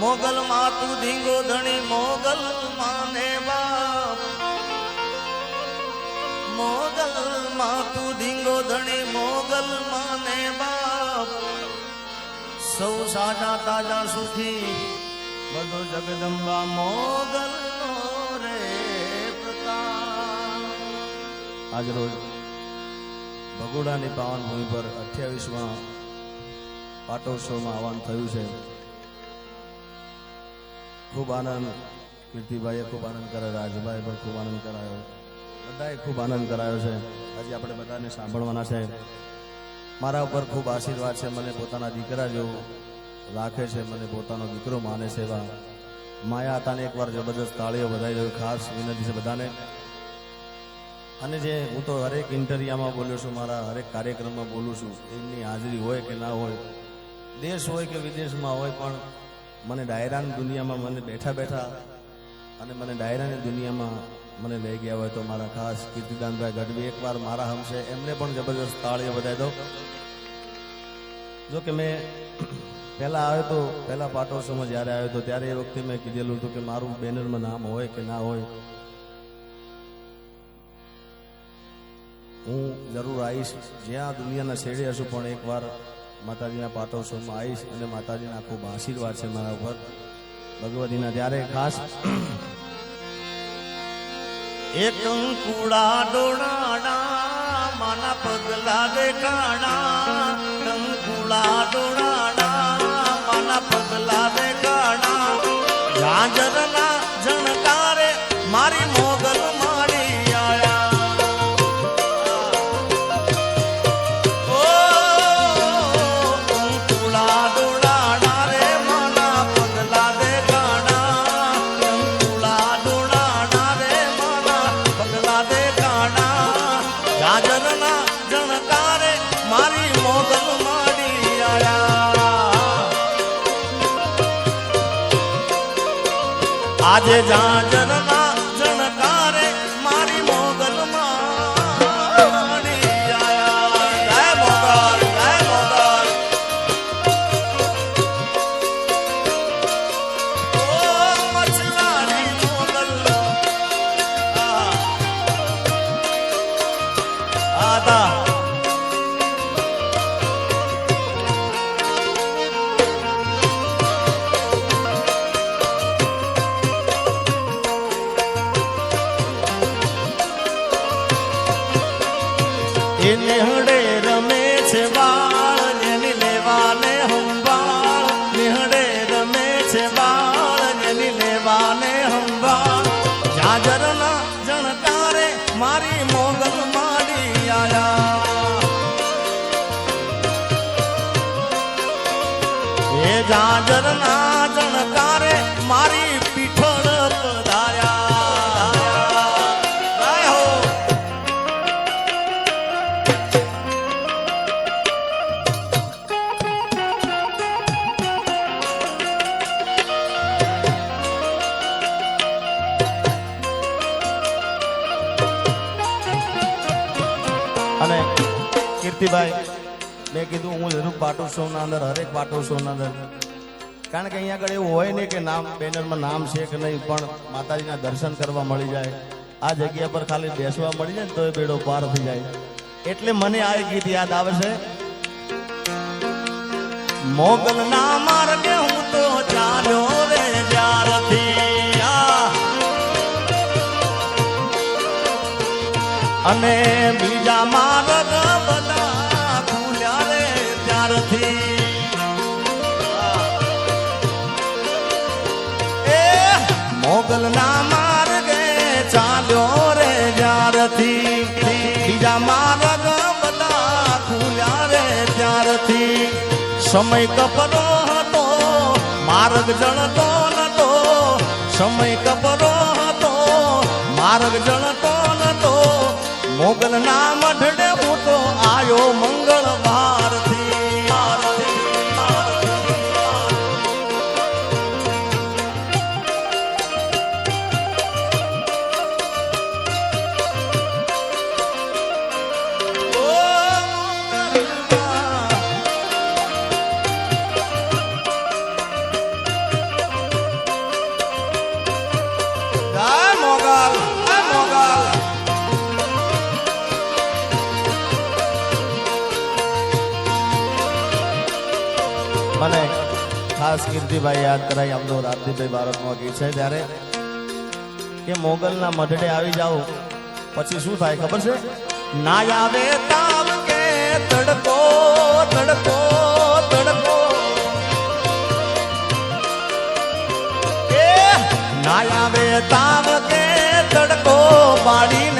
મોગલ માતું ધીંગો ધણી મોગલ માને બાપ. મોગલ માતું ધીંગો ધણી મોગલ માને બાપ. સૌ સાજા તાજા સુખી બધો જગદંબા મોગલ રે પ્રતાપ. આજ રોજ ભગોડાની પાવન ભૂમિ પર અઠ્યાવીસમાં પાટોત્સવમાં આવવાનું થયું છે. ખૂબ આનંદ. કીર્તિભાઈએ ખૂબ આનંદ કરાયો રાજભાઈ પણ ખૂબ આનંદ કરાયો. બધાએ ખૂબ આનંદ કરાયો છે. હજી આપણે બધાને સાંભળવાના છે. મારા ઉપર ખૂબ આશીર્વાદ છે. મને પોતાના દીકરા જેવું રાખે છે. મને પોતાનો દીકરો માને છે એવા. માયા હતાને એકવાર જબરદસ્ત તાળીઓ વધારી દઉં ખાસ વિનંતી છે બધાને. અને જે હું તો હરેક ઇન્ટરવ્યુમાં બોલ્યો છું, મારા હરેક કાર્યક્રમમાં બોલું છું, એમની હાજરી હોય કે ના હોય, દેશ હોય કે વિદેશમાં હોય, પણ મને ડાયરાની દુનિયામાં મને બેઠા બેઠા અને મને ડાયરાની દુનિયામાં મને લઈ ગયા હોય તો મારા ખાસ કીર્તિદાનભાઈ ગઢવી એકવાર મારા હમશે. એમને પણ જબરદસ્ત તાળીઓ વધારી દો જો કે મેં પહેલાં આવ્યો તો, પહેલાં પાટોત્સવમાં જ્યારે આવ્યો હતો ત્યારે એ વખતે મેં કીધેલું હતું કે મારું બેનરમાં નામ હોય કે ના હોય, હું જરૂર આવીશ. જ્યાં દુનિયાના શેડે હશું પણ એકવાર માતાજીના પાટોત્સવમાં આવીશ અને માતાજીના ખૂબ આશીર્વાદ છે મારા ઉપર. ભગવતીના ત્યારે ખાસ એક કંકુડા ડોળાડા માના પગલા દેખાડા કંકુડા ડોળાડા માના પગલા દેખાડા ઝાંઝરના ગાજરના જણકારે મારી મોગલ માડી આયા. આજે જાજરના એ નેહડે રમે છે બાળ, જેની લેવાને હંબાળ નેહડે રમે છે બાળ, જેની લેવાને હંબાળ જાજરના જણકારે મારી મોગલ માડી આયા. એ જાજરના મારી કીર્તિભાઈ મેં કીધું હું જરૂર પાટોત્સવના અંદર, હરેક પાટોત્સવના અંદર. કારણ કે અહીંયા આગળ એવું હોય નહીં કે નામ, બેનરમાં નામ છે કે નહીં, પણ માતાજીના દર્શન કરવા મળી જાય. આ જગ્યા પર ખાલી બેસવા મળી જાય ને તો એ બેડો પાર થઈ જાય. એટલે મને આ ગીત યાદ આવે છે. મોગલ ના માર્ગે હું તો ચાલ્યો રે અને બીજા માર્ગ બધા સમય કપરો હતો, માર્ગ જણતો નતો. સમય કપરો હતો, માર્ગ જણતો નતો. મોગલ ના મઢડે હું તો આયો મંગળવારથી ખાસ યાદ કરાય આમ તો રાજદીપભાઈ ભારતમાં ગીત છે ત્યારે. કે મોગલના મઢડે આવી જાઓ, પછી શું થાય ખબર છે? ના આવે તાવ કે તડકો તડકો તડકો. એ, ના આવે તાવ કે તડકો બાળીને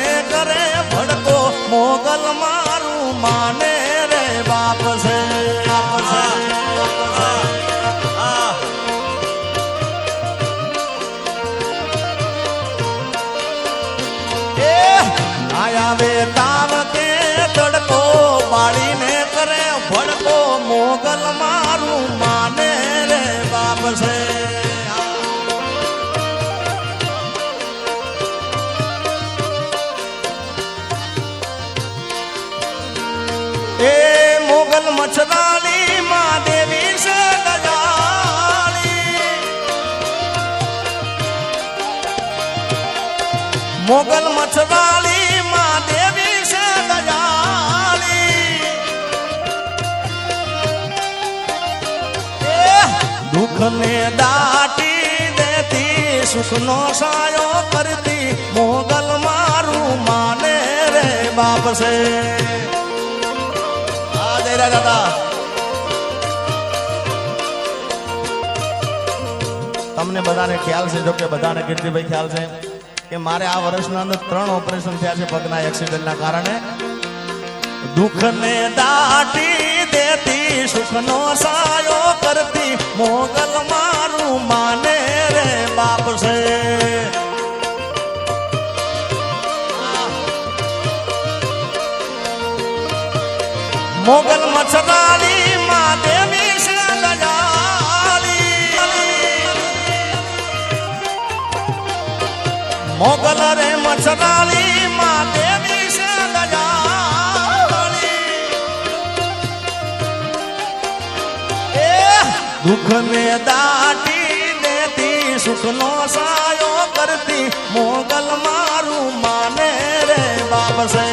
બાપ સુખનો સાયો કરતી મોગલ મારું માને રે બાપ છે આ જય દાદા તમને બધાને ખ્યાલ છે જો કે બધાને કીર્તિભાઈ ખ્યાલ છે, કે મારે આ વર્ષના અંદર ત્રણ ઓપરેશન થયા છે પગના એક્સિડન્ટના કારણે. દુઃખને દાટી દેતી, સુખનો સાયો કરતી, મોગલ મારું માને રે બાપ છે. મોગલ મછરાળી માં દેવી મોગલ રે મછરાળી દુઃખ ને દાટી દેતી સુખનો સાયો કરતી, મોગલ મારું માને રે બાપસે.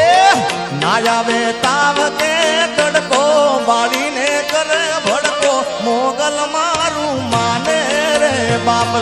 એ ના આવે તાવ કે તડકો બાળીને કરે ભડકો, મોગલ મારું માને રે બાપ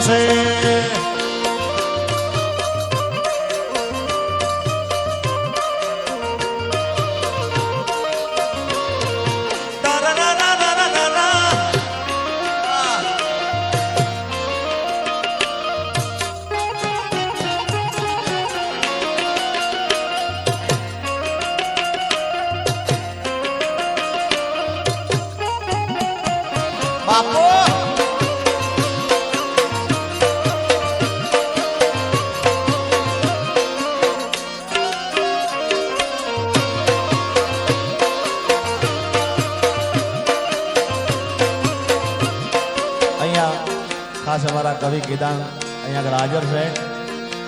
અમારા કેદાન અહીંયા આગળ હાજર છે.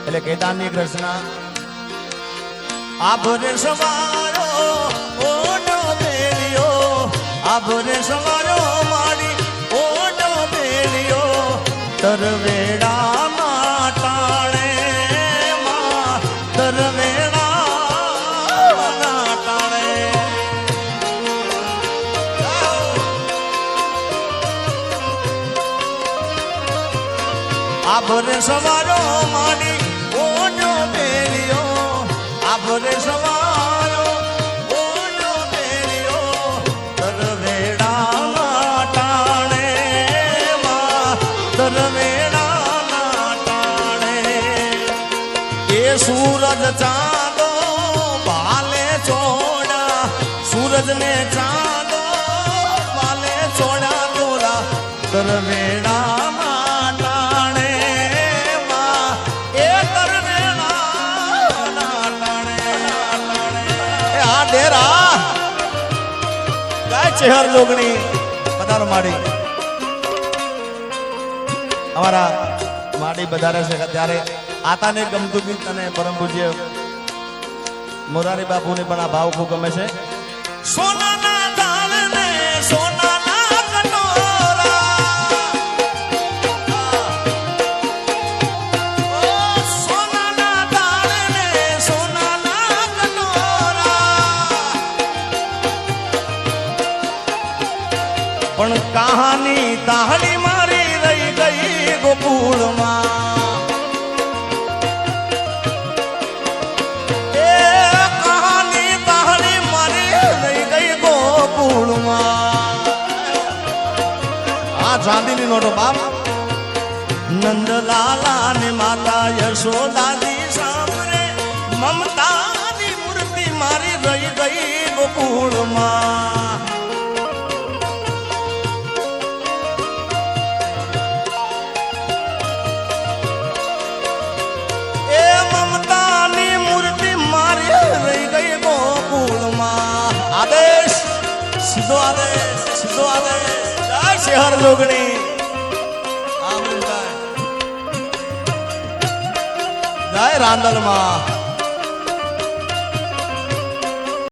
એટલે કેદાનની એક રચના સવારો ઓટો આભરે સવારો માની, ઓનો મેલ્યો આભરે સવારો ઓટો મેલ્યો તરવેડા ટાણે માં તરવેડા ટાણે. એ સૂરજ ચાંદો ભાલે ચોડા, સૂરજને ચાંદો ચેહર જોગણી પધારો માડી. અમારા માડી બધારે છે ત્યારે આતાને ગમતું ગીત અને પરમ પૂજ્ય મોરારી બાપુને પણ આ ભાવ ખૂબ ગમે છે. સોનાના કહાની તાહડી મારી રહી ગઈ ગોકુળમાં. એ કહાની તાહડી મારી રહી ગઈ ગોકુળમાં. આ ચાંદીની નોટો બાપ. નંદલાલા ને માતા યશોદાજી સાંભળે. મમતાની મૂર્તિ મારી રહી ગઈ ગોકુળમાં. સીધો આદેશ સીધો આદેશ જય શહેર જોગણી આમ જય રાંદલમાં.